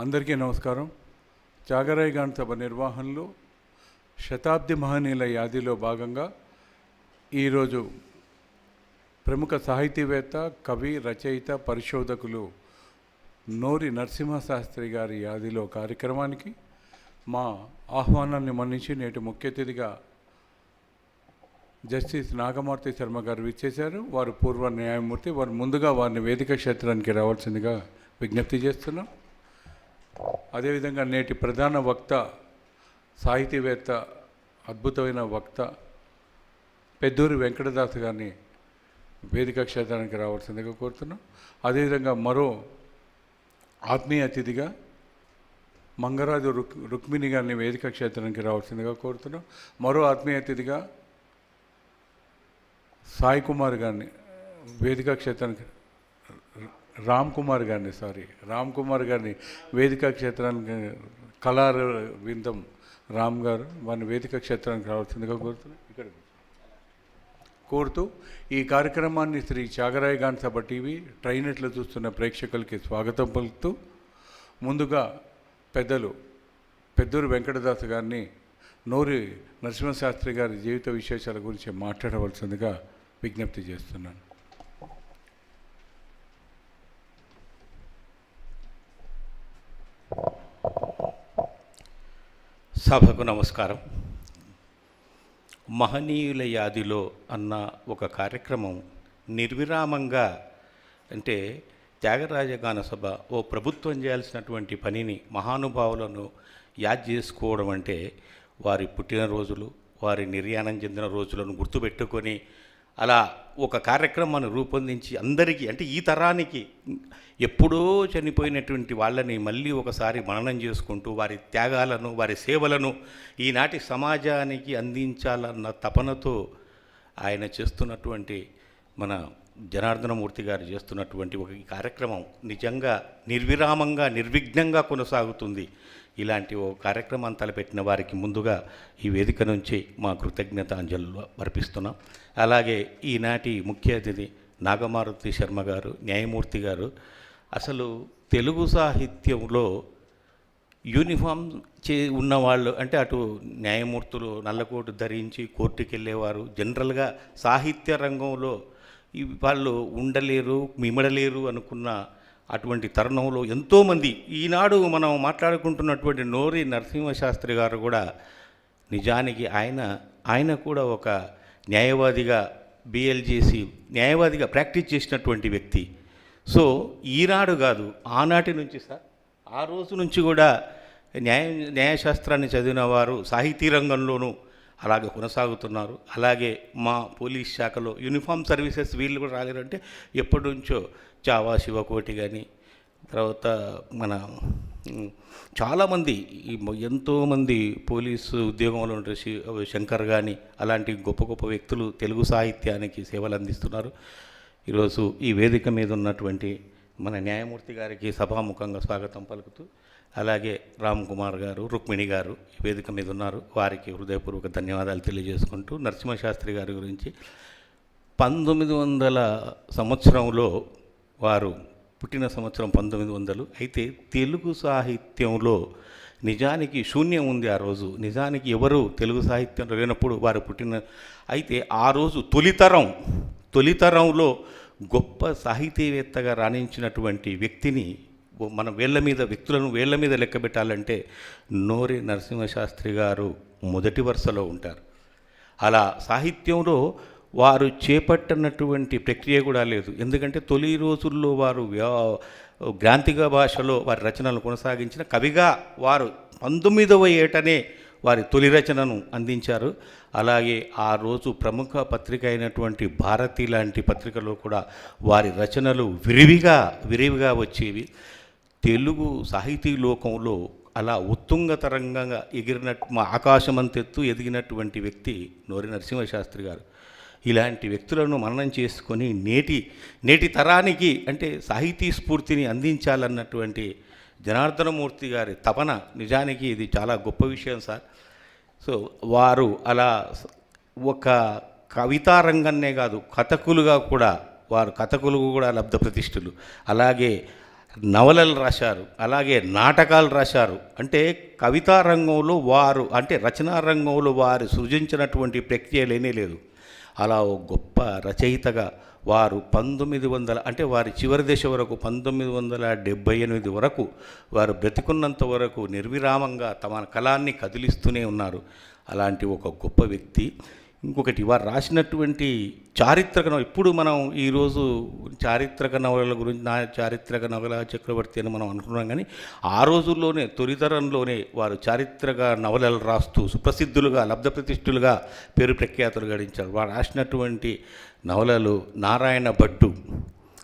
అందరికీ నమస్కారం. జాగరాయ్ గాన్ సభ నిర్వహణలో శతాబ్ది మహనీయుల యాదిలో భాగంగా ఈరోజు ప్రముఖ సాహితీవేత్త కవి రచయిత పరిశోధకులు నోరి నరసింహశాస్త్రి గారి యాదిలో కార్యక్రమానికి మా ఆహ్వానాన్ని మన్నించి నేటి ముఖ్య అతిథిగా జస్టిస్ నాగమూర్తి శర్మ గారు విచ్చేశారు. వారు పూర్వ న్యాయమూర్తి వారు ముందుగా వారిని వేదిక క్షేత్రానికి రావాల్సిందిగా విజ్ఞప్తి చేస్తున్నాం. అదేవిధంగా నేటి ప్రధాన వక్త సాహితీవేత్త అద్భుతమైన వక్త పెద్దూరి వెంకటదాస్ గారిని వేదిక క్షేత్రానికి రావాల్సిందిగా కోరుతున్నాం. అదేవిధంగా మరో ఆత్మీయ అతిథిగా మంగరాజు రుక్ రుక్మిణి గారిని వేదిక క్షేత్రానికి రావాల్సిందిగా కోరుతున్నాం. మరో ఆత్మీయ అతిథిగా సాయి కుమార్ గారిని వేదిక క్షేత్రానికి రామ్ కుమార్ గారిని సారీ రామ్ కుమార్ గారిని వేదిక క్షేత్రానికి కళార విందం రామ్ గారు వారిని వేదిక క్షేత్రానికి రావాల్సిందిగా కోరుతున్నాను ఇక్కడ కోరుతూ ఈ కార్యక్రమాన్ని శ్రీ త్యాగరాయ గాన్ సభ టీవీ ట్రైనెట్లో చూస్తున్న ప్రేక్షకులకి స్వాగతం పలుకుతూ ముందుగా పెద్దలు పెద్దూరు వెంకటదాస్ గారిని నోరి నరసింహశాస్త్రి గారి జీవిత విశేషాల గురించి మాట్లాడవలసిందిగా విజ్ఞప్తి చేస్తున్నాను. సభకు నమస్కారం. మహనీయుల యాదిలో అన్న ఒక కార్యక్రమం నిర్విరామంగా అంటే త్యాగరాజగాన సభ ఓ ప్రభుత్వం చేయాల్సినటువంటి పనిని మహానుభావులను యాద్ చేసుకోవడం అంటే వారి పుట్టినరోజులు వారి నిర్యాణం చెందిన రోజులను గుర్తుపెట్టుకొని అలా ఒక కార్యక్రమాన్ని రూపొందించి అందరికీ అంటే ఈ తరానికి ఎప్పుడో చనిపోయినటువంటి వాళ్ళని మళ్ళీ ఒకసారి మననం చేసుకుంటూ వారి త్యాగాలను వారి సేవలను ఈనాటి సమాజానికి అందించాలన్న తపనతో ఆయన చేస్తున్నటువంటి మన జనార్దనమూర్తి గారు చేస్తున్నటువంటి ఒక కార్యక్రమం నిజంగా నిర్విరామంగా నిర్విఘ్నంగా కొనసాగుతుంది. ఇలాంటి ఓ కార్యక్రమం తలపెట్టిన వారికి ముందుగా ఈ వేదిక నుంచి మా కృతజ్ఞతాంజలు అర్పిస్తున్నాం. అలాగే ఈనాటి ముఖ్య అతిథి నాగమారుతి శర్మ గారు న్యాయమూర్తి గారు అసలు తెలుగు సాహిత్యంలో యూనిఫామ్ చే ఉన్నవాళ్ళు అంటే అటు న్యాయమూర్తులు నల్లకోటు ధరించి కోర్టుకి వెళ్ళేవారు జనరల్గా సాహిత్య రంగంలో వాళ్ళు ఉండలేరు మిమడలేరు అనుకున్న అటువంటి తరుణంలో ఎంతోమంది ఈనాడు మనం మాట్లాడుకుంటున్నటువంటి నోరి నరసింహశాస్త్రి గారు కూడా నిజానికి ఆయన ఆయన కూడా ఒక న్యాయవాదిగా బిఎల్జేసి న్యాయవాదిగా ప్రాక్టీస్ చేసినటువంటి వ్యక్తి. సో ఈనాడు కాదు ఆనాటి నుంచి సార్ ఆ రోజు నుంచి కూడా న్యాయ న్యాయశాస్త్రాన్ని చదివిన వారు సాహితీ రంగంలోనూ అలాగే కొనసాగుతున్నారు. అలాగే మా పోలీస్ శాఖలో యూనిఫామ్ సర్వీసెస్ వీళ్ళు కూడా రాలేరంటే ఎప్పటి నుంచో చావా శివకోటి కానీ తర్వాత మన చాలామంది ఈ ఎంతోమంది పోలీసు ఉద్యోగంలో ఉండే శంకర్ కానీ అలాంటి గొప్ప గొప్ప వ్యక్తులు తెలుగు సాహిత్యానికి సేవలు అందిస్తున్నారు. ఈరోజు ఈ వేదిక మీద ఉన్నటువంటి మన న్యాయమూర్తి గారికి సభాముఖంగా స్వాగతం పలుకుతూ అలాగే రామ్ కుమార్ గారు రుక్మిణి గారు ఈ వేదిక మీద ఉన్నారు. వారికి హృదయపూర్వక ధన్యవాదాలు తెలియజేసుకుంటూ నరసింహశాస్త్రి గారి గురించి పంతొమ్మిది వందల సంవత్సరంలో వారు పుట్టిన సంవత్సరం పంతొమ్మిది వందలు. అయితే తెలుగు సాహిత్యంలో నిజానికి శూన్యం ఉంది ఆ రోజు. నిజానికి ఎవరు తెలుగు సాహిత్యంలో లేనప్పుడు వారు పుట్టిన అయితే ఆ రోజు తొలితరం తొలితరంలో గొప్ప సాహితీవేత్తగా రాణించినటువంటి వ్యక్తిని మన వేళ్ళ మీద వ్యక్తులను వేళ్ళ మీద లెక్క పెట్టాలంటే నోరి నరసింహశాస్త్రి గారు మొదటి వరుసలో ఉంటారు. అలా సాహిత్యంలో వారు చేపట్టినటువంటి ప్రక్రియ కూడా లేదు. ఎందుకంటే తొలి రోజుల్లో వారు గ్రాంతిక భాషలో వారి రచనలు కొనసాగించిన కవిగా వారు పంతొమ్మిదవ ఏటనే వారి తొలి రచనను అందించారు. అలాగే ఆ రోజు ప్రముఖ పత్రిక అయినటువంటి భారతి లాంటి పత్రికలో కూడా వారి రచనలు విరివిగా విరివిగా వచ్చేవి. తెలుగు సాహితీ లోకంలో అలా ఉత్తుంగతరంగంగా ఎగిరినట్టు మా ఆకాశమంతెత్తు ఎదిగినటువంటి వ్యక్తి నోరి నరసింహశాస్త్రి గారు. ఇలాంటి వ్యక్తులను మననం చేసుకొని నేటి నేటి తరానికి అంటే సాహితీ స్ఫూర్తిని అందించాలన్నటువంటి జనార్దనమూర్తి గారి తపన నిజానికి ఇది చాలా గొప్ప విషయం సార్. సో వారు అలా ఒక కవితా రంగన్నే కాదు కథకులుగా కూడా వారు కథకులు కూడా లబ్ధ ప్రతిష్ఠులు. అలాగే నవలలు రాశారు అలాగే నాటకాలు రాశారు. అంటే కవితా రంగంలో వారు అంటే రచనా రంగంలో వారు సృజించినటువంటి ప్రక్రియ లేనే లేదు. అలా ఓ గొప్ప రచయితగా వారు పంతొమ్మిది వందల అంటే వారి చివరి దశ వరకు పంతొమ్మిది వందల డెబ్భై ఎనిమిది వరకు వారు బ్రతికున్నంత వరకు నిర్విరామంగా తమ కళాన్ని కదిలిస్తూనే ఉన్నారు. అలాంటి ఒక గొప్ప వ్యక్తి ఇంకొకటి వారు రాసినటువంటి చారిత్రక నవ- ఇప్పుడు మనం ఈరోజు చారిత్రక నవలల గురించి నా చారిత్రక నవల చక్రవర్తి అని మనం అనుకున్నాం కానీ ఆ రోజుల్లోనే తొలితరంలోనే వారు చారిత్రక నవలలు రాస్తూ సుప్రసిద్ధులుగా లబ్ధప్రతిష్ఠులుగా పేరు ప్రఖ్యాతులు గడించారు. వారు రాసినటువంటి నవలలు నారాయణ భట్టు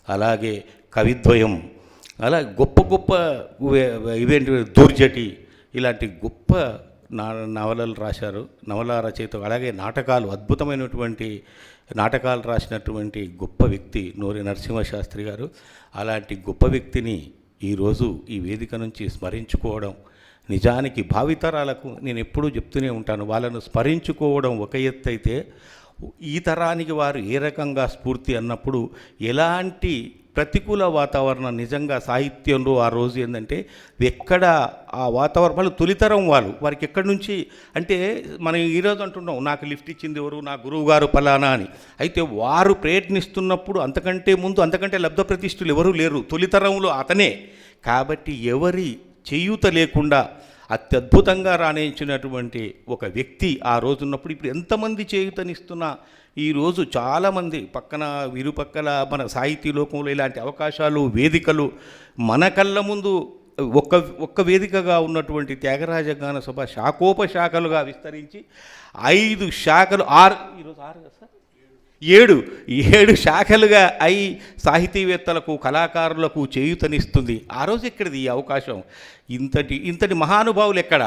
అలాగే కవిద్వయం అలా గొప్ప గొప్ప ఇవేంటి దూర్జటి ఇలాంటి గొప్ప నవలలు రాశారు. నవల రచయిత అలాగే నాటకాలు అద్భుతమైనటువంటి నాటకాలు రాసినటువంటి గొప్ప వ్యక్తి నూరి నరసింహశాస్త్రి గారు. అలాంటి గొప్ప వ్యక్తిని ఈరోజు ఈ వేదిక నుంచి స్మరించుకోవడం నిజానికి భావితరాలకు నేను ఎప్పుడూ చెప్తూనే ఉంటాను. వాళ్ళను స్మరించుకోవడం ఒక ఎత్తు అయితే ఈ తరానికి వారు ఏ రకంగా స్ఫూర్తి అన్నప్పుడు ఎలాంటి ప్రతికూల వాతావరణం నిజంగా సాహిత్యంలో ఆ రోజు ఏంటంటే ఎక్కడ ఆ వాతావరణం వాళ్ళు తొలితరం వాళ్ళు వారికి ఎక్కడి నుంచి అంటే మనం ఈరోజు అంటున్నాం నాకు లిఫ్ట్ ఇచ్చింది ఎవరు? నా గురువు గారు పలానా అని. అయితే వారు ప్రయత్నిస్తున్నప్పుడు అంతకంటే ముందు అంతకంటే లబ్ధ ప్రతిష్ఠులు ఎవరూ లేరు. తొలితరంలో అతనే. కాబట్టి ఎవరి చేయూత లేకుండా అత్యద్భుతంగా రాణించినటువంటి ఒక వ్యక్తి ఆ రోజు ఉన్నప్పుడు ఇప్పుడు ఎంతమంది చేయూతనిస్తున్నా ఈరోజు చాలామంది పక్కన ఇరుపక్కల మన సాహితీ లోకంలో ఇలాంటి అవకాశాలు వేదికలు మన కళ్ళ ముందు ఒక్క ఒక్క వేదికగా ఉన్నటువంటి త్యాగరాజ గాన సభ శాఖోపశాఖలుగా విస్తరించి ఐదు శాఖలు ఆరు ఈరోజు ఆరు కదా సార్? ఏడు ఏడు శాఖలుగా అయి సాహితీవేత్తలకు కళాకారులకు చేయూతనిస్తుంది. ఆ రోజు ఎక్కడిది ఈ అవకాశం? ఇంతటి ఇంతటి మహానుభావులు ఎక్కడ?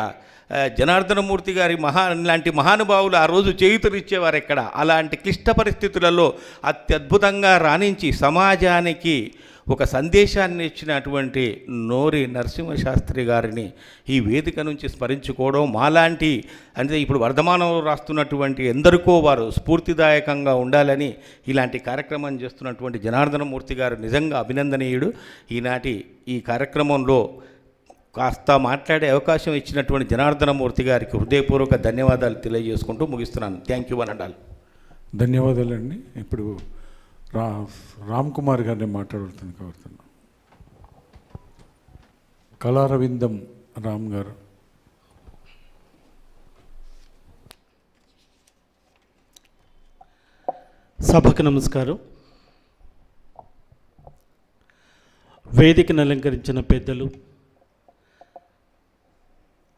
జనార్దనమూర్తి గారి మహా లాంటి మహానుభావులు ఆ రోజు చేయూతనిచ్చేవారు ఎక్కడ? అలాంటి క్లిష్ట పరిస్థితులలో అత్యద్భుతంగా రాణించి సమాజానికి ఒక సందేశాన్ని ఇచ్చినటువంటి నోరి నరసింహశాస్త్రి గారిని ఈ వేదిక నుంచి స్మరించుకోవడం మాలాంటి అంటే ఇప్పుడు వర్ధమానంలో రాస్తున్నటువంటి ఎందరికో వారు స్ఫూర్తిదాయకంగా ఉండాలని ఇలాంటి కార్యక్రమం చేస్తున్నటువంటి జనార్దనమూర్తి గారు నిజంగా అభినందనీయుడు. ఈనాటి ఈ కార్యక్రమంలో కాస్త మాట్లాడే అవకాశం ఇచ్చినటువంటి జనార్దనమూర్తి గారికి హృదయపూర్వక ధన్యవాదాలు తెలియజేసుకుంటూ ముగిస్తున్నాను. థ్యాంక్ యూ అనండాలి. ధన్యవాదాలండి. ఇప్పుడు రా రామ్ కుమార్ గారిని మాట్లాడుతుంది కోరుతున్నాను. కళారవిందం రామ్ గారు. సభకు నమస్కారం. వేదికను అలంకరించిన పెద్దలు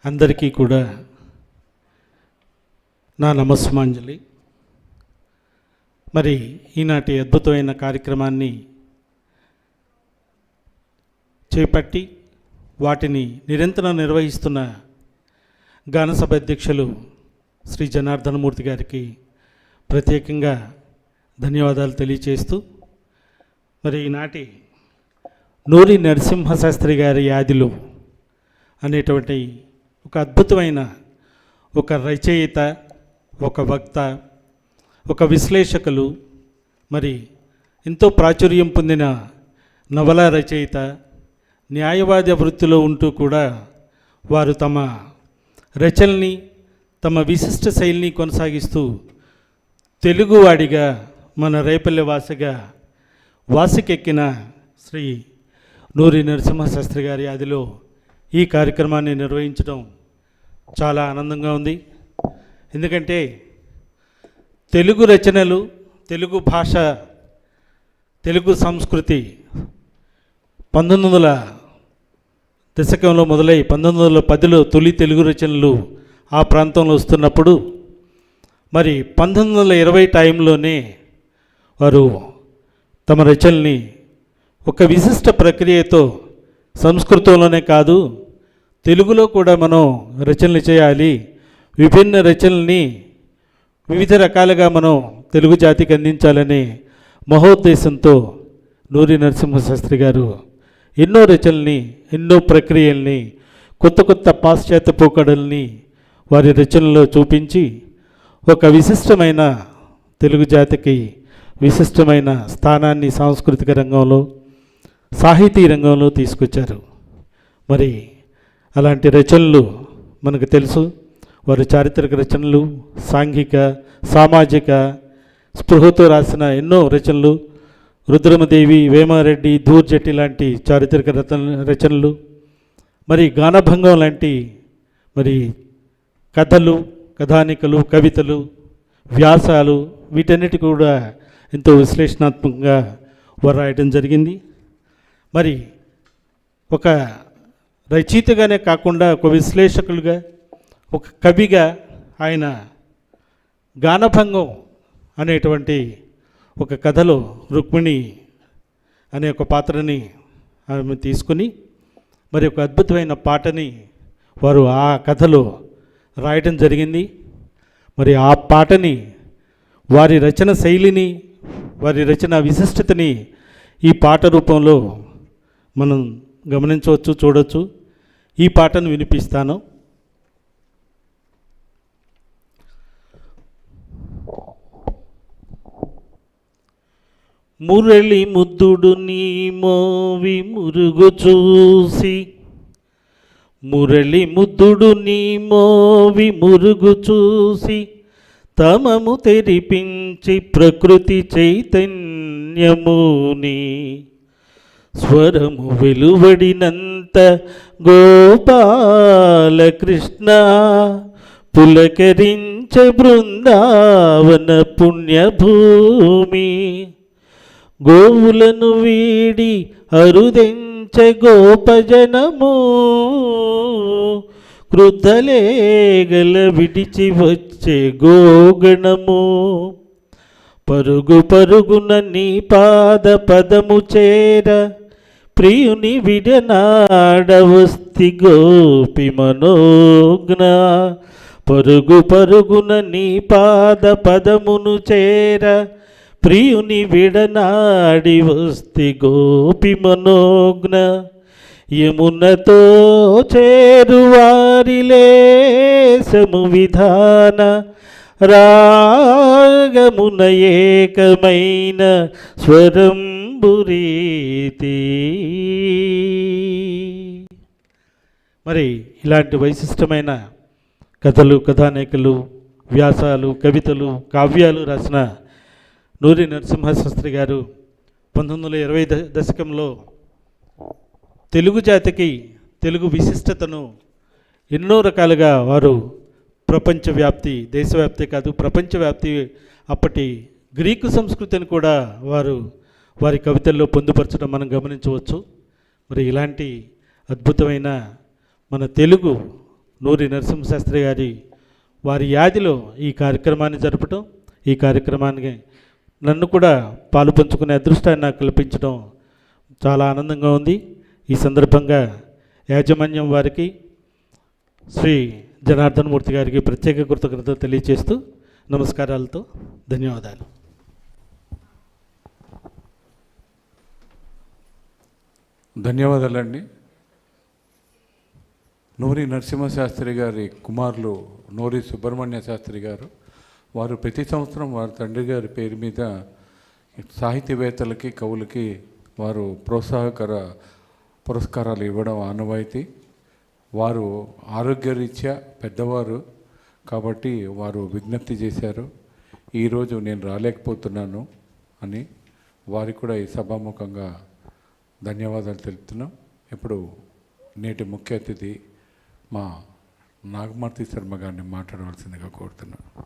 అందరికీ కూడా నా నమస్మాంజలి మరి ఈనాటి అద్భుతమైన కార్యక్రమాన్ని చేపట్టి వాటిని నిరంతరం నిర్వహిస్తున్న గానసభ అధ్యక్షులు శ్రీ జనార్దనమూర్తి గారికి ప్రత్యేకంగా ధన్యవాదాలు తెలియచేస్తూ మరి ఈనాటి నూరి నరసింహశాస్త్రి గారి యాదిలు అనేటువంటి ఒక అద్భుతమైన ఒక రచయిత ఒక వక్త ఒక విశ్లేషకులు మరి ఎంతో ప్రాచుర్యం పొందిన నవల రచయిత న్యాయవాద వృత్తిలో ఉంటూ కూడా వారు తమ రచనల్ని తమ విశిష్ట శైలిని కొనసాగిస్తూ తెలుగువాడిగా మన రేపల్లె వాసగా వాసికెక్కిన శ్రీ నూరి నరసింహశాస్త్రి గారి అదిలో ఈ కార్యక్రమాన్ని నిర్వహించడం చాలా ఆనందంగా ఉంది. ఎందుకంటే తెలుగు రచనలు తెలుగు భాష తెలుగు సంస్కృతి పంతొమ్మిది వందల దశకంలో మొదలై పంతొమ్మిది వందల పదిలో తొలి తెలుగు రచనలు ఆ ప్రాంతంలో వస్తున్నప్పుడు మరి పంతొమ్మిది వందల ఇరవై టైంలోనే వారు తమ రచనల్ని ఒక విశిష్ట ప్రక్రియతో సంస్కృతంలోనే కాదు తెలుగులో కూడా మనం రచనలు చేయాలి. విభిన్న రచనల్ని వివిధ రకాలుగా మనం తెలుగు జాతికి అందించాలనే మహోద్దేశంతో నూరి నరసింహశాస్త్రి గారు ఎన్నో రచనల్ని ఎన్నో ప్రక్రియల్ని కొత్త కొత్త పాశ్చాత్య పోకడల్ని వారి రచనలో చూపించి ఒక విశిష్టమైన తెలుగు జాతికి విశిష్టమైన స్థానాన్ని సాంస్కృతిక రంగంలో సాహితీ రంగంలో తీసుకొచ్చారు. మరి అలాంటి రచనలు మనకు తెలుసు. వారి చారిత్రక రచనలు సాంఘిక సామాజిక స్పృహతో రాసిన ఎన్నో రచనలు. రుద్రమదేవి వేమారెడ్డి ధూర్జట్టి లాంటి చారిత్రక రచన రచనలు. మరి గానభంగం లాంటి మరి కథలు కథానికలు కవితలు వ్యాసాలు వీటన్నిటి కూడా ఎంతో విశ్లేషణాత్మకంగా వారు రాయడం జరిగింది. మరి ఒక రచయితగానే కాకుండా ఒక విశ్లేషకులుగా ఒక కవిగా ఆయన గానభంగం అనేటువంటి ఒక కథలో రుక్మిణి అనే ఒక పాత్రని ఆమె తీసుకుని మరి ఒక అద్భుతమైన పాటని వారు ఆ కథలో రాయటం జరిగింది. మరి ఆ పాటని వారి రచన శైలిని వారి రచన విశిష్టతని ఈ పాట రూపంలో మనం గమనించవచ్చు చూడవచ్చు ఈ పాటను వినిపిస్తాను. మురళి ముద్దుడు నీ మోవి మురుగు చూసి మురళి ముద్దుడు నీ మోవి మురుగు చూసి తమము తెరిపించి ప్రకృతి చైతన్యముని స్వరము వెలువడినంత గోపాలకృష్ణ పులకరించ బృందావన పుణ్యభూమి గోవులను వీడి అరుదెంచ గోపజనము క్రుద్ధలేగల విడిచి వచ్చే గోగణము పరుగు పరుగున నీ పాద పదము చేర. ప్రియుని విడనాడవస్తి గోపి మనోజ్ఞ. పరుగు పరుగున నీ పాద పదమును చేర. ప్రియుని విడనాడి వస్తి గోపి మనోజ్ఞ. యమునతో చేరువారిలేసము విధాన. రాగమున ఏకమైన స్వరంబురీతి. మరి ఇలాంటి వైశిష్టమైన కథలు కథానేకలు వ్యాసాలు కవితలు కావ్యాలు రాసిన నూరి నరసింహశాస్త్రి గారు పంతొమ్మిది వందల ఇరవై దశకంలో తెలుగు జాతికి తెలుగు విశిష్టతను ఎన్నో రకాలుగా వారు ప్రపంచవ్యాప్తి దేశవ్యాప్తి కాదు ప్రపంచవ్యాప్తి అప్పటి గ్రీకు సంస్కృతిని కూడా వారు వారి కవితల్లో పొందుపరచడం మనం గమనించవచ్చు. మరి ఇలాంటి అద్భుతమైన మన తెలుగు నూరి నరసింహశాస్త్రి గారి వారి యాదిలో ఈ కార్యక్రమాన్ని జరపడం ఈ కార్యక్రమానికి నన్ను కూడా పాలు పంచుకునే అదృష్టాన్ని నాకు కల్పించడం చాలా ఆనందంగా ఉంది. ఈ సందర్భంగా యాజమాన్యం వారికి శ్రీ జనార్దన్ మూర్తి గారికి ప్రత్యేక కృతజ్ఞత తెలియజేస్తూ నమస్కారాలతో ధన్యవాదాలు. ధన్యవాదాలండి. నూరి నరసింహశాస్త్రి గారి కుమారులు నూరి సుబ్రహ్మణ్య శాస్త్రి గారు వారు ప్రతి సంవత్సరం వారి తండ్రి గారి పేరు మీద సాహితీవేత్తలకి కవులకి వారు ప్రోత్సాహకర పురస్కారాలు ఇవ్వడం ఆనవాయితీ. వారు ఆరోగ్యరీత్యా పెద్దవారు కాబట్టి వారు విజ్ఞప్తి చేశారు. ఈరోజు నేను రాలేకపోతున్నాను అని వారికి కూడా ఈ సభాముఖంగా ధన్యవాదాలు తెలుపుతున్నాం. ఇప్పుడు నేటి ముఖ్య అతిథి మా నాగమూర్తి శర్మ గారిని మాట్లాడవలసిందిగా కోరుతున్నాను.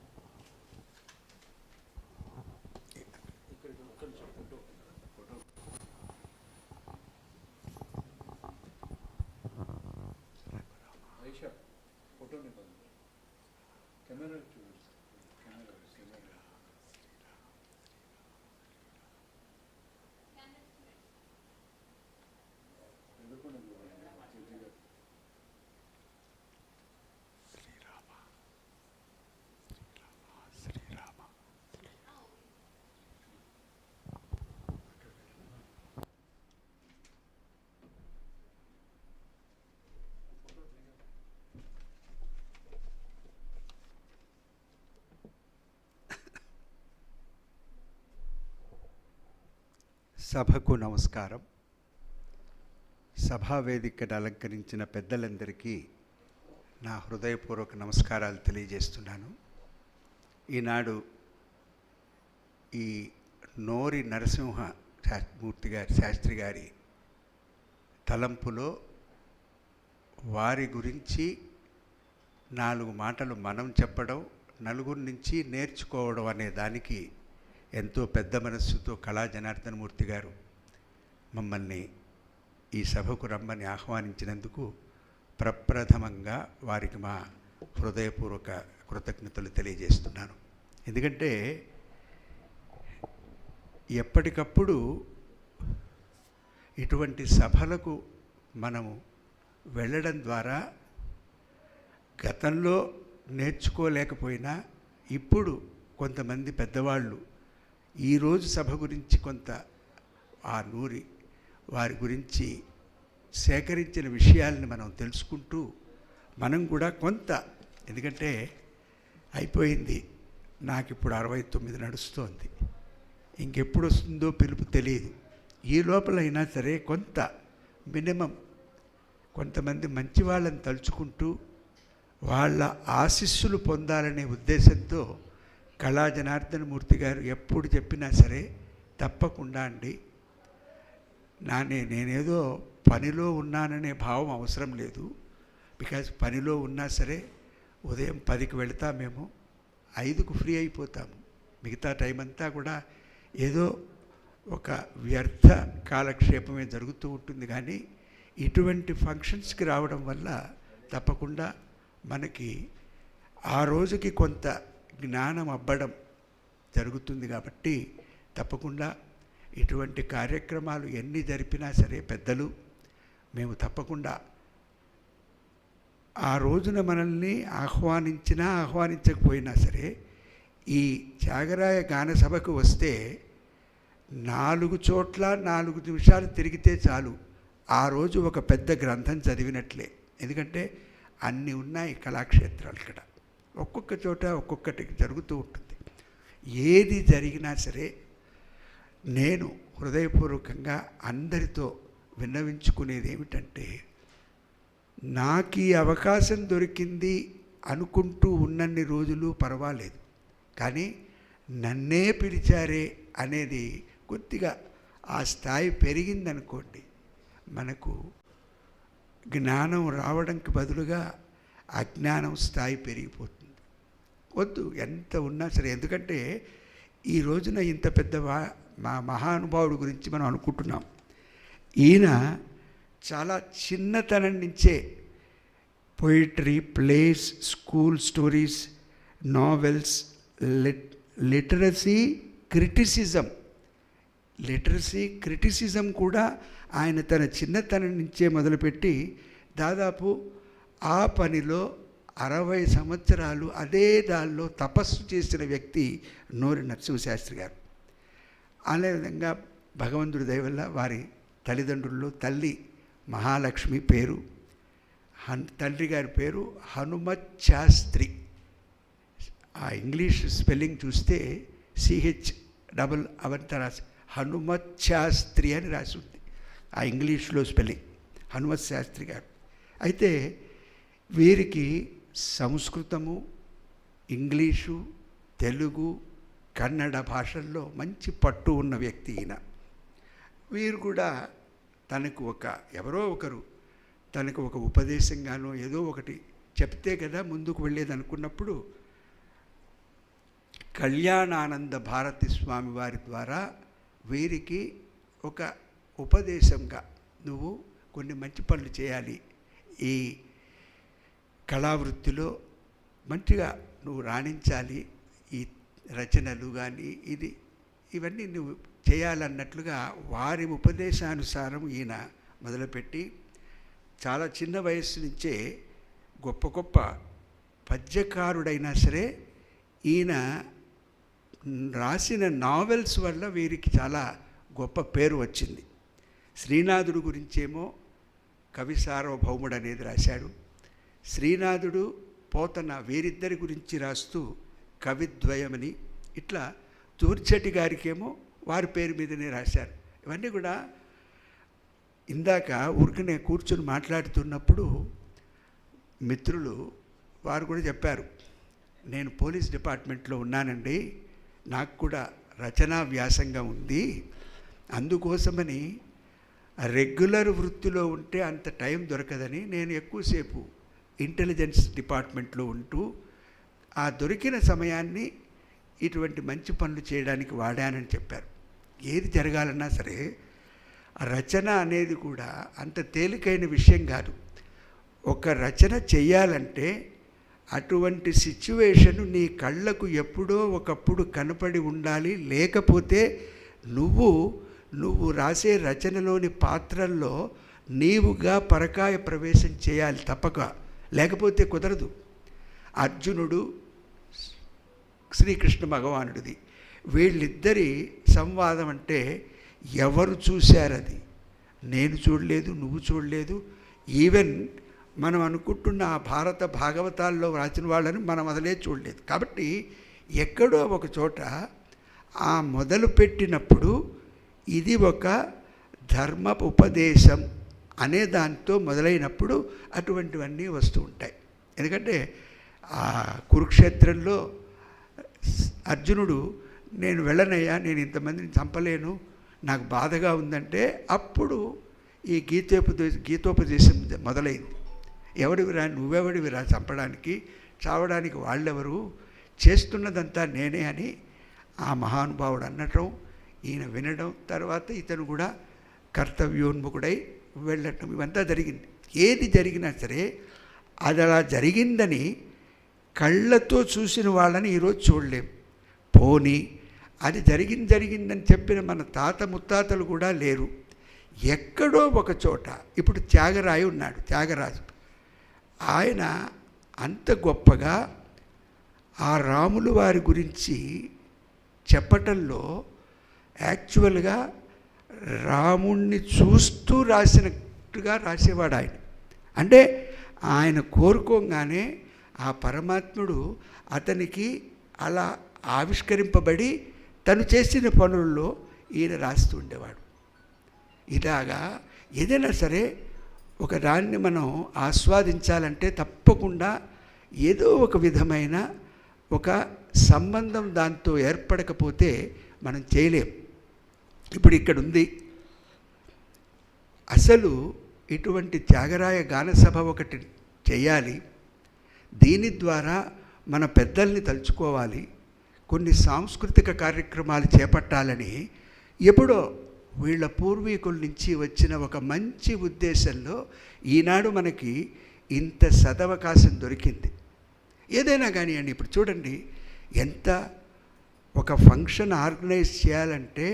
సభకు నమస్కారం. సభా వేదికను అలంకరించిన పెద్దలందరికీ నా హృదయపూర్వక నమస్కారాలు తెలియజేస్తున్నాను. ఈనాడు ఈ నోరి నరసింహ మూర్తి గారి శాస్త్రి గారి తలంపులో వారి గురించి నాలుగు మాటలు మనం చెప్పడం నలుగురి నుంచి నేర్చుకోవడం అనే దానికి ఎంతో పెద్ద మనస్సుతో కళా జనార్దనమూర్తి గారు మమ్మల్ని ఈ సభకు రమ్మని ఆహ్వానించినందుకు ప్రప్రథమంగా వారికి మా హృదయపూర్వక కృతజ్ఞతలు తెలియజేస్తున్నాను. ఎందుకంటే ఎప్పటికప్పుడు ఇటువంటి సభలకు మనము వెళ్ళడం ద్వారా గతంలో నేర్చుకోలేకపోయినా ఇప్పుడు కొంతమంది పెద్దవాళ్ళు ఈరోజు సభ గురించి కొంత ఆ నూరి వారి గురించి సేకరించిన విషయాలను మనం తెలుసుకుంటూ మనం కూడా కొంత ఎందుకంటే అయిపోయింది. నాకు ఇప్పుడు అరవై తొమ్మిది నడుస్తోంది. ఇంకెప్పుడు వస్తుందో పిలుపు తెలియదు. ఈ లోపలైనా సరే కొంత మినిమం కొంతమంది మంచి వాళ్ళని తలుచుకుంటూ వాళ్ళ ఆశీస్సులు పొందాలనే ఉద్దేశంతో కళా జనార్దనమూర్తి గారు ఎప్పుడు చెప్పినా సరే తప్పకుండా అండి. నానే నేనేదో పనిలో ఉన్నాననే భావం అవసరం లేదు. బికాజ్ పనిలో ఉన్నా సరే ఉదయం పదికి వెళతా మేము ఐదుకు ఫ్రీ అయిపోతాము. మిగతా టైం అంతా కూడా ఏదో ఒక వ్యర్థ కాలక్షేపమే జరుగుతూ ఉంటుంది. కానీ ఇటువంటి ఫంక్షన్స్కి రావడం వల్ల తప్పకుండా మనకి ఆ రోజుకి కొంత జ్ఞానం అబ్బడం జరుగుతుంది కాబట్టి తప్పకుండా ఇటువంటి కార్యక్రమాలు ఎన్ని జరిపినా సరే పెద్దలు మేము తప్పకుండా ఆ రోజున మనల్ని ఆహ్వానించినా ఆహ్వానించకపోయినా సరే ఈ త్యాగరాయ గానసభకు వస్తే నాలుగు చోట్ల నాలుగు నిమిషాలు తిరిగితే చాలు. ఆ రోజు ఒక పెద్ద గ్రంథం చదివినట్లే. ఎందుకంటే అన్నీ ఉన్నాయి కళాక్షేత్రాలు ఇక్కడ. ఒక్కొక్క చోట ఒక్కొక్కటి జరుగుతూ ఉంటుంది. ఏది జరిగినా సరే నేను హృదయపూర్వకంగా అందరితో విన్నవించుకునేది ఏమిటంటే నాకు ఈ అవకాశం దొరికింది అనుకుంటూ ఉన్నన్ని రోజులు పర్వాలేదు. కానీ నన్నే పిలిచారే అనేది కొద్దిగా ఆ స్థాయి పెరిగిందనుకోండి మనకు జ్ఞానం రావడానికి బదులుగా అజ్ఞానం స్థాయి పెరిగిపోతుంది. వద్దు ఎంత ఉన్నా సరే. ఎందుకంటే ఈ రోజున ఇంత పెద్ద వా- మా మహానుభావుడు గురించి మనం అనుకుంటున్నాం. ఈయన చాలా చిన్నతనం నుంచే poetry plays school stories novels lit literacy criticism. Literacy criticism కూడా ఆయన తన చిన్నతనం నుంచే మొదలుపెట్టి దాదాపు ఆ పనిలో అరవై సంవత్సరాలు అదే దానిలో తపస్సు చేసిన వ్యక్తి నూరి నరసింహశాస్త్రి గారు. అదేవిధంగా భగవంతుడి దయవల్ల వారి తల్లిదండ్రుల్లో తల్లి మహాలక్ష్మి పేరు హన్ తండ్రి గారి పేరు హనుమత్ శాస్త్రి ఆ ఇంగ్లీష్ స్పెల్లింగ్ చూస్తే సిహెచ్ డబుల్ అవంత రాసి హనుమత్ శాస్త్రి అని రాసి ఉంది. ఆ ఇంగ్లీష్లో స్పెల్లింగ్ హనుమత్ శాస్త్రి గారు. అయితే వీరికి సంస్కృతము ఇంగ్లీషు తెలుగు కన్నడ భాషల్లో మంచి పట్టు ఉన్న వ్యక్తి ఈయన. వీరు కూడా తనకు ఒక ఎవరో ఒకరు తనకు ఒక ఉపదేశంగానో ఏదో ఒకటి చెప్తే కదా ముందుకు వెళ్ళేది అనుకున్నప్పుడు కళ్యాణానంద భారతి స్వామి వారి ద్వారా వీరికి ఒక ఉపదేశంగా నువ్వు కొన్ని మంచి పనులు చేయాలి. ఈ కళావృత్తిలో మంచిగా నువ్వు రాణించాలి ఈ రచనలు కానీ ఇది ఇవన్నీ నువ్వు చేయాలన్నట్లుగా వారి ఉపదేశానుసారం ఈయన మొదలుపెట్టి చాలా చిన్న వయస్సు నుంచే గొప్ప గొప్ప పద్యకారుడైనా సరే ఈయన రాసిన నావెల్స్ వల్ల వీరికి చాలా గొప్ప పేరు వచ్చింది. శ్రీనాథుడు గురించేమో కవి సార్వభౌముడు అనేది రాశాడు. శ్రీనాథుడు పోతన వీరిద్దరి గురించి రాస్తూ కవిద్వయమని ఇట్లా తూర్చటి గారికేమో వారి పేరు మీదనే రాశారు. ఇవన్నీ కూడా ఇందాక ఊరికనే కూర్చొని మాట్లాడుతున్నప్పుడు మిత్రులు వారు కూడా చెప్పారు నేను పోలీస్ డిపార్ట్మెంట్లో ఉన్నానండి నాకు కూడా రచనా వ్యాసంగా ఉంది అందుకోసమని రెగ్యులర్ వృత్తిలో ఉంటే అంత టైం దొరకదని నేను ఎక్కువసేపు ఇంటెలిజెన్స్ డిపార్ట్మెంట్లో ఉంటూ ఆ దొరికిన సమయాన్ని ఇటువంటి మంచి పనులు చేయడానికి వాడానని చెప్పారు. ఏది జరగాలన్నా సరే రచన అనేది కూడా అంత తేలికైన విషయం కాదు. ఒక రచన చెయ్యాలంటే అటువంటి సిచ్యువేషన్ నీ కళ్ళకు ఎప్పుడో ఒకప్పుడు కనపడి ఉండాలి. లేకపోతే నువ్వు నువ్వు రాసే రచనలోని పాత్రల్లో నీవుగా పరకాయ ప్రవేశం చేయాలి తప్పక. లేకపోతే కుదరదు. అర్జునుడు శ్రీకృష్ణ భగవానుడిది. వీళ్ళిద్దరి సంవాదం అంటే ఎవరు చూశారది? నేను చూడలేదు నువ్వు చూడలేదు. ఈవెన్ మనం అనుకుంటున్న ఆ భారత భాగవతాల్లో రాసిన వాళ్ళని మనం అసలే చూడలేదు. కాబట్టి ఎక్కడో ఒక చోట ఆ మొదలు పెట్టినప్పుడు ఇది ఒక ధర్మ ఉపదేశం. అనే దాంతో మొదలైనప్పుడు అటువంటివన్నీ వస్తూ ఉంటాయి. ఎందుకంటే ఆ కురుక్షేత్రంలో అర్జునుడు నేను వెళ్ళనయ్యా నేను ఇంతమందిని చంపలేను నాకు బాధగా ఉందంటే అప్పుడు ఈ గీతోపదేశ గీతోపదేశం మొదలైంది. ఎవడివిరా నువ్వెవడివిరా చంపడానికి? చావడానికి వాళ్ళెవరు? చేస్తున్నదంతా నేనే అని ఆ మహానుభావుడు అనటం ఈయన వినడం తర్వాత ఇతను కూడా కర్తవ్యోన్ముఖుడై వెళ్ళటం ఇవంతా జరిగింది. ఏది జరిగినా సరే అది అలా జరిగిందని కళ్ళతో చూసిన వాళ్ళని ఈరోజు చూడలేం. పోనీ అది జరిగింది జరిగిందని చెప్పిన మన తాత ముత్తాతలు కూడా లేరు. ఎక్కడో ఒక చోట ఇప్పుడు త్యాగరాయి ఉన్నాడు త్యాగరాజు. ఆయన అంత గొప్పగా ఆ రాములు వారి గురించి చెప్పటంలో యాక్చువల్గా రాముణ్ణి చూస్తూ రాసినట్టుగా రాసేవాడు ఆయన. అంటే ఆయన కోరుకోగానే ఆ పరమాత్ముడు అతనికి అలా ఆవిష్కరింపబడి తను చేసిన పనుల్లో ఈయన రాస్తూ ఉండేవాడు. ఇలాగా ఏదైనా సరే ఒక దాన్ని మనం ఆస్వాదించాలంటే తప్పకుండా ఏదో ఒక విధమైన ఒక సంబంధం దాంతో ఏర్పడకపోతే మనం చేయలేం. ఇప్పుడు ఇక్కడ ఉంది. అసలు ఇటువంటి త్యాగరాయ గానసభ ఒకటి చేయాలి. దీని ద్వారా మన పెద్దల్ని తలుచుకోవాలి. కొన్ని సాంస్కృతిక కార్యక్రమాలు చేపట్టాలని ఎప్పుడో వీళ్ళ పూర్వీకుల నుంచి వచ్చిన ఒక మంచి ఉద్దేశంలో ఈనాడు మనకి ఇంత సదవకాశం దొరికింది. ఏదైనా కానివ్వండి ఇప్పుడు చూడండి ఎంత ఒక ఫంక్షన్ ఆర్గనైజ్ చేయాలంటే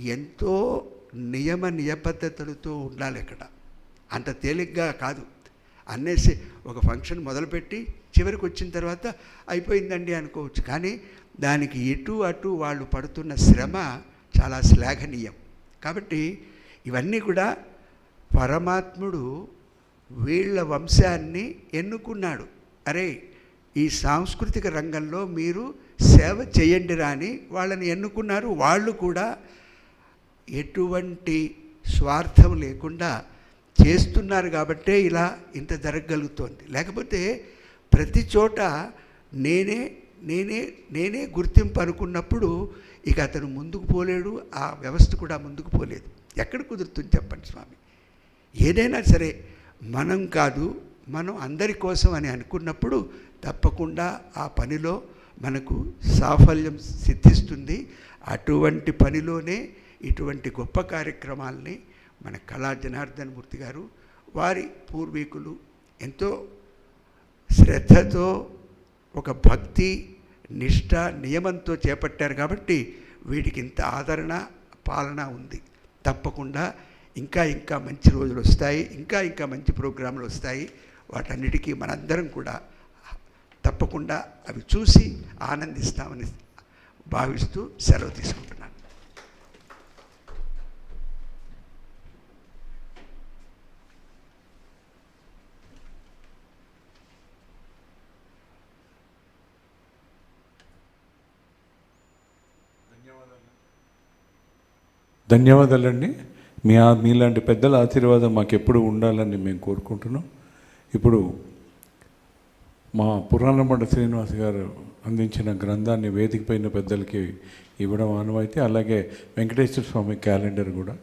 ఎంతో నియమ నియపద్ధతులతో ఉండాలి ఇక్కడ అంత తేలిగ్గా కాదు. అనేసి ఒక ఫంక్షన్ మొదలుపెట్టి చివరికి వచ్చిన తర్వాత అయిపోయిందండి అనుకోవచ్చు. కానీ దానికి ఇటు అటు వాళ్ళు పడుతున్న శ్రమ చాలా శ్లాఘనీయం. కాబట్టి ఇవన్నీ కూడా పరమాత్ముడు వీళ్ళ వంశాన్ని ఎన్నుకున్నాడు. అరే ఈ సాంస్కృతిక రంగంలో మీరు సేవ చేయండి రాని వాళ్ళని ఎన్నుకున్నారు. వాళ్ళు కూడా ఎటువంటి స్వార్థం లేకుండా చేస్తున్నారు కాబట్టే ఇలా ఇంత జరగగలుగుతోంది. లేకపోతే ప్రతి చోట నేనే నేనే నేనే గుర్తింపు అనుకున్నప్పుడు ఇక అతను ముందుకు పోలేడు ఆ వ్యవస్థ కూడా ముందుకు పోలేదు. ఎక్కడ కుదురుతుంది చెప్పండి స్వామి? ఏదైనా సరే మనం కాదు మనం అందరి కోసం అని అనుకున్నప్పుడు తప్పకుండా ఆ పనిలో మనకు సాఫల్యం సిద్ధిస్తుంది. అటువంటి పనిలోనే ఇటువంటి గొప్ప కార్యక్రమాల్ని మన కళా జనార్దన్ మూర్తి గారు వారి పూర్వీకులు ఎంతో శ్రద్ధతో ఒక భక్తి నిష్ఠ నియమంతో చేపట్టారు కాబట్టి వీటికి ఇంత ఆదరణ పాలన ఉంది. తప్పకుండా ఇంకా ఇంకా మంచి రోజులు వస్తాయి ఇంకా ఇంకా మంచి ప్రోగ్రాంలు వస్తాయి. వాటన్నిటికీ మనందరం కూడా తప్పకుండా అవి చూసి ఆనందిస్తామని భావిస్తూ సెలవు తీసుకుంటాం ధన్యవాదాలండి. మీ ఆ- మీలాంటి పెద్దల ఆశీర్వాదం మాకు ఎప్పుడు ఉండాలని మేము కోరుకుంటున్నాం. ఇప్పుడు మా పురాణమండ శ్రీనివాస్ గారు అందించిన గ్రంథాన్ని వేదికపైన పెద్దలకి ఇవ్వడం ఆనవాయితీ. అలాగే వెంకటేశ్వర స్వామి క్యాలెండర్ కూడా.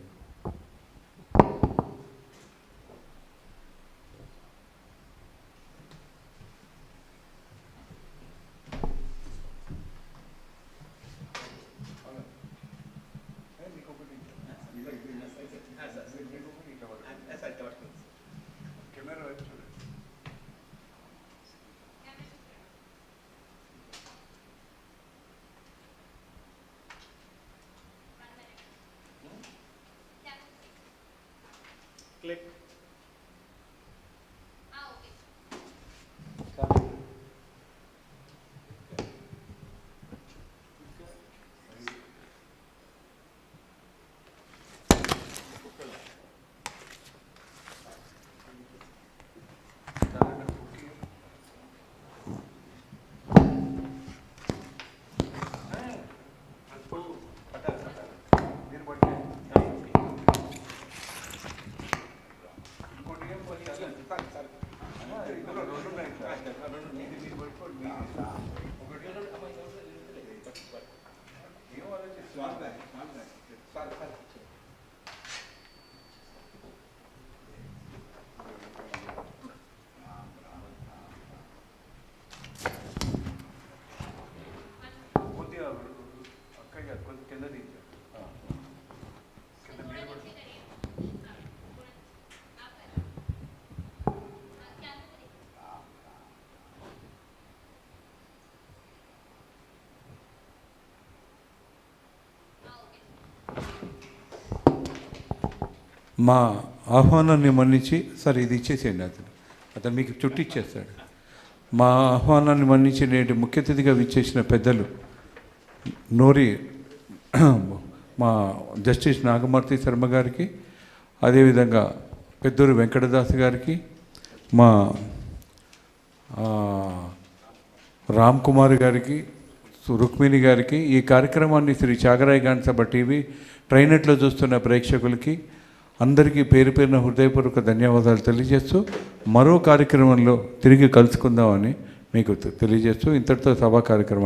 మా ఆహ్వానాన్ని మన్నించి సరే ఇది ఇచ్చేసేయండి అతను. అతను మీకు చుట్టిచ్చేస్తాడు మా ఆహ్వానాన్ని మన్నించి నేటి ముఖ్య అతిథిగా విచ్చేసిన పెద్దలు నూరి మా జస్టిస్ నాగమూర్తి శర్మ గారికి అదేవిధంగా పెద్దూరు వెంకటదాస్ గారికి మా రామ్ కుమార్ గారికి రుక్మిణి గారికి ఈ కార్యక్రమాన్ని శ్రీ చాగరాయ్ గాన్ సభ టీవీ ట్రైనెట్లో చూస్తున్న ప్రేక్షకులకి అందరికీ పేరు పేరున హృదయపూర్వక ధన్యవాదాలు తెలియజేస్తూ మరో కార్యక్రమంలో తిరిగి కలుసుకుందామని మీకు తెలియజేస్తూ ఇంతటితో సభా కార్యక్రమం